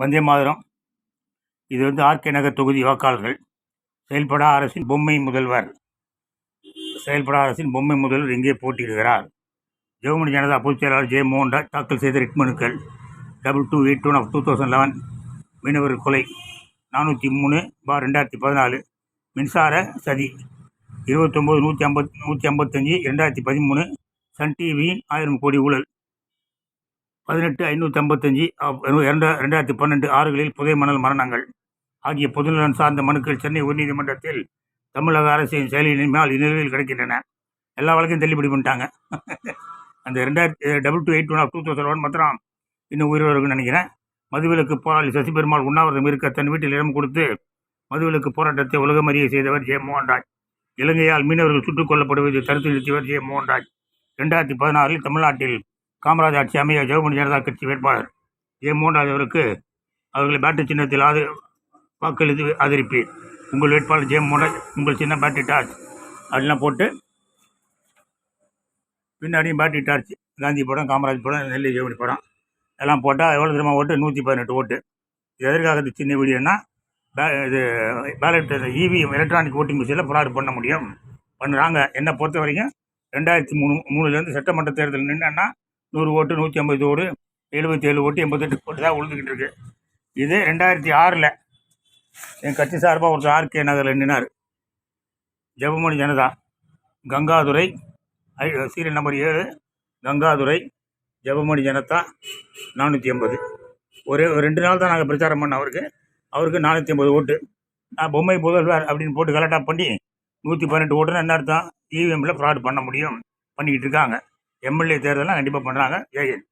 வந்தே மாதிரம். இது வந்து ஆர்கே நகர் தொகுதி வாக்காளர்கள். செயல்படா அரசின் பொம்மை முதல்வர். செயல்படா அரசின் பொம்மை முதல்வர் இங்கே போட்டியிடுகிறார். ஜெர்மனி ஜனதா பொதுச் செயலாளர் ஜெய மோகன்ராஜ் தாக்கல் செய்த ரிட் மனுக்கள் double two eight one of two thousand eleven மீனவர் கொலை நானூற்றி மூணு பார் ரெண்டாயிரத்தி பதினாலு மின்சார சதி இருபத்தொம்போது நூற்றி ஐம்பத் நூற்றி ஐம்பத்தஞ்சு ரெண்டாயிரத்தி பதிமூணு சன் டிவியின் ஆயிரம் கோடி ஊழல். பதினெட்டு ஐநூற்றி ஐம்பத்தஞ்சு இரண்டா ரெண்டாயிரத்தி பன்னெண்டு ஆறுகளில் புதை மணல் மரணங்கள். ஆகிய பொதுநலன் சார்ந்த மனுக்கள் சென்னை உயர்நீதிமன்றத்தில் தமிழக அரசின் செயலியின் மேல் கிடைக்கின்றன. எல்லா வழக்கையும் தள்ளுபடி பண்ணிட்டாங்க. அந்த ரெண்டாயிரத்தி double two eight one of two thousand one மாத்திரம் இன்னும் உயிரோடு இருக்குன்னு நினைக்கிறேன். மதுவிலக்கு போராளி சசிபெருமாள் உண்ணாவிரதம் இருக்க தன் வீட்டில் இடம் கொடுத்து மதுவிலக்கு போராட்டத்தை உலகமறிய செய்தவர் ஜெய மோகன்ராஜ் இலங்கையால் மீனவர்கள் சுட்டுக் கொல்லப்படுவதை தடுத்து நிறுத்தியவர் ஜெய மோகன்ராஜ் ரெண்டாயிரத்தி பதினாறில் தமிழ்நாட்டில் காமராஜ் ஆட்சி அமைய ஜெகமணி ஜனதா கட்சி வேட்பாளர் ஏ மோகன்ராஜ் அவருக்கு அவர்களை பேட்டு சின்னத்தில் ஆது வாக்களித்து ஆதரிப்பேன் உங்கள் வேட்பாளர் ஜெயம் மோகன்ராஜ் உங்கள் சின்ன பேட்டரி டார்ச். அப்படிலாம் போட்டு பின்னாடியும் பேட்டரி டார்ச் காந்தி படம் காமராஜ் படம் நெல்லி ஜெயமணி படம் எல்லாம் போட்டால் எவ்வளோ தெரியுமா ஓட்டு? நூற்றி பதினெட்டு ஓட்டு. இது எதற்காக இது சின்ன வீடியோன்னா பே இது பேலட் இவிஎம் எலக்ட்ரானிக் ஓட்டிங் மிஷினில் ஃப்ராட் பண்ண முடியும். பண்ணுறாங்க. என்னை பொறுத்த வரைக்கும் ரெண்டாயிரத்தி மூணு மூணுலேருந்து சட்டமன்ற தேர்தல் நின்றுன்னா நூறு ஓட்டு நூற்றி ஐம்பது ஓடு எழுபத்தி ஏழு ஓட்டு எண்பத்தெட்டு ஓட்டு தான் விழுந்துக்கிட்டு இருக்கு. இது ரெண்டாயிரத்தி ஆறில் என் கட்சி சார்பாக ஒருத்தர் ஆர்கே நகரில் நின்னார். Jebamani Janata. Gangadurai I serial number ஏழு கங்காதுரை ஜெபமணி ஜனதா நானூற்றி ஐம்பது. ஒரே ரெண்டு நாள் தான் நாங்கள் பிரச்சாரம் பண்ண அவருக்கு. அவருக்கு நானூற்றி ஐம்பது ஓட்டு. நான் பொம்மை புதல்வர் அப்படின்னு போட்டு கலெக்டாக பண்ணி நூற்றி பதினெட்டு ஓட்டுன்னு என்ன அர்த்தம்? இவிஎம்மில் ஃப்ராட் பண்ண முடியும். பண்ணிக்கிட்டு இருக்காங்க. எம்எல்ஏ தேர்தலாம் கண்டிப்பாக பண்ணுறாங்க ஏஎன்